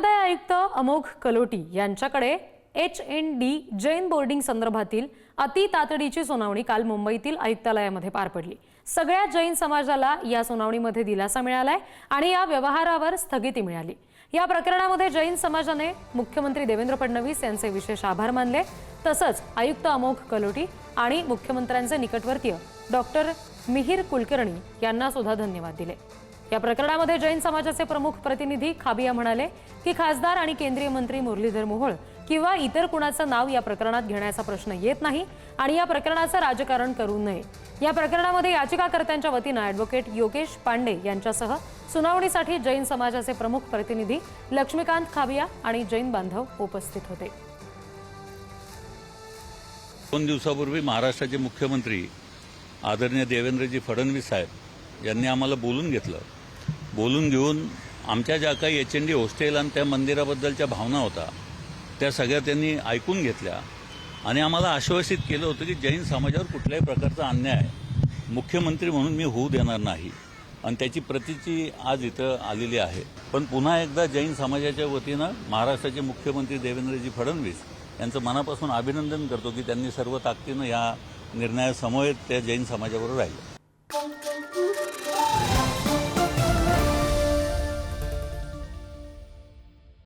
धर्मादाय आयुक्त अमोघ कलोटी यांच्याकडे H N D Jain boarding संदर्भातील अति तातडीची सुनावणी काल मुंबईतील आयुक्तालयामध्ये पार पडली. सगळ्या जैन समाजाला या सुनावणीमध्ये दिलासा मिळालाय आणि या व्यवहारावर स्थगिती मिळाली. या प्रकरणामध्ये जैन समाजाने मुख्यमंत्री देवेंद्र फडणवीस यांचे विशेष आभार मानले. तसंच आयुक्त अमोघ कलोटी आणि मुख्यमंत्र्यांचे निकटवर्तीय डॉक्टर मिहीर कुलकर्णी यांना सुद्धा धन्यवाद दिले. या प्रकरणामध्ये जैन समाजाचे प्रमुख प्रतिनिधी खाबिया म्हणाले की खासदार आणि केंद्रीय मंत्री मुरलीधर मोहोळ किंवा इतर कुणाचं नाव या प्रकरणात घेण्याचा प्रश्न येत नाही आणि या प्रकरणाचं राजकारण करू नये. या प्रकरणामध्ये याचिकाकर्त्यांच्या वतीनं ॲडव्होकेट योगेश पांडे यांच्यासह सुनावणीसाठी जैन समाजाचे प्रमुख प्रतिनिधी लक्ष्मीकांत खाबिया आणि जैन बांधव उपस्थित होते. दोन दिवसापूर्वी महाराष्ट्राचे मुख्यमंत्री आदरणीय देवेंद्रजी फडणवीस साहेब यांनी आम्हाला बोलून घेतलं. बोलून घेऊन आमच्या ज्या काही एच एन डी हॉस्टेल आणि त्या मंदिराबद्दलच्या भावना होता त्या सगळ्या त्यांनी ऐकून घेतल्या. आणि आम्हाला आश्वासित केलं होतं की जैन समाजावर कुठल्याही प्रकारचा अन्याय मुख्यमंत्री म्हणून मी होऊ देणार नाही. आणि त्याची प्रतीची आज इथं आलेली आहे. पण पुन्हा एकदा जैन समाजाच्या वतीनं महाराष्ट्राचे मुख्यमंत्री देवेंद्रजी फडणवीस यांचं मनापासून अभिनंदन करतो की त्यांनी सर्व ताकदीनं या निर्णयासमोर त्या जैन समाजाबरोबर राहिलं.